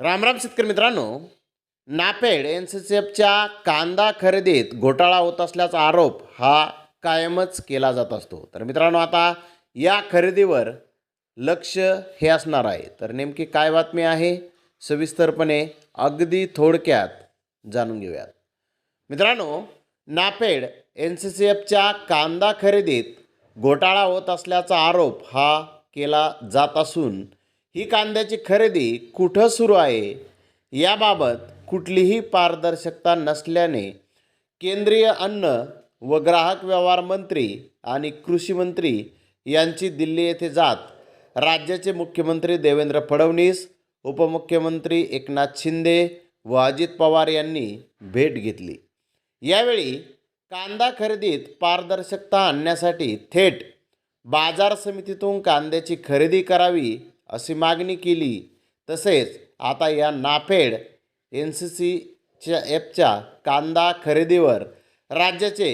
रामराम शेतकरी मित्रांनो. नापेड एन सी सी एफच्या कांदा खरेदीत घोटाळा होत असल्याचा आरोप हा कायमच केला जात असतो. तर मित्रांनो आता या खरेदीवर लक्ष हे असणार आहे. तर नेमकी काय बातमी आहे? सविस्तरपणे अगदी थोडक्यात जाणून घेऊयात. मित्रांनो नापेड एन सी सी एफच्या कांदा खरेदीत घोटाळा होत असल्याचा आरोप हा केला जात असून ही कांद्याची खरेदी कुठं सुरू आहे याबाबत कुठलीही पारदर्शकता नसल्याने केंद्रीय अन्न व ग्राहक व्यवहार मंत्री आणि कृषी मंत्री यांची दिल्ली येथे जात राज्याचे मुख्यमंत्री देवेंद्र फडणवीस उपमुख्यमंत्री एकनाथ शिंदे व अजित पवार यांनी भेट घेतली. यावेळी कांदा खरेदीत पारदर्शकता आणण्यासाठी थेट बाजार समितीतून कांद्याची खरेदी करावी अशी मागणी केली. तसेच आता या नाफेड एन सी सीच्या ॲपच्या कांदा खरेदीवर राज्याचे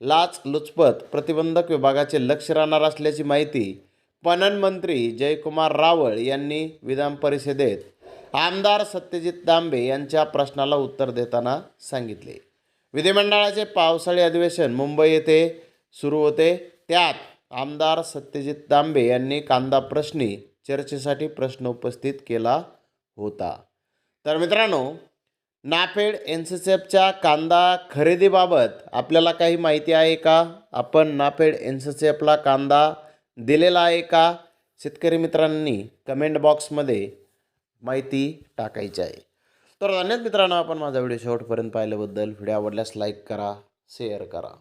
लाचलुचपत प्रतिबंधक विभागाचे लक्ष राहणार असल्याची माहिती पणन मंत्री जयकुमार रावळ यांनी विधान परिषदेत आमदार सत्यजित दांबे यांच्या प्रश्नाला उत्तर देताना सांगितले. विधिमंडळाचे पावसाळी अधिवेशन मुंबई येथे सुरू होते. त्यात आमदार सत्यजित दांबे यांनी कांदा प्रश्नी चर्चेसाठी प्रश्न उपस्थित केला होता. तर मित्रांनो नाफेड एन सी सी एफच्या कांदा खरेदीबाबत आपल्याला काही माहिती आहे का? आपण नाफेड एन सी सी एफला कांदा दिलेला आहे का? शेतकरी मित्रांनी कमेंट बॉक्समध्ये माहिती टाकायची आहे. तर धन्यवाद मित्रांनो आपण माझा व्हिडिओ शेवटपर्यंत पाहिल्याबद्दल. व्हिडिओ आवडल्यास लाईक करा शेअर करा.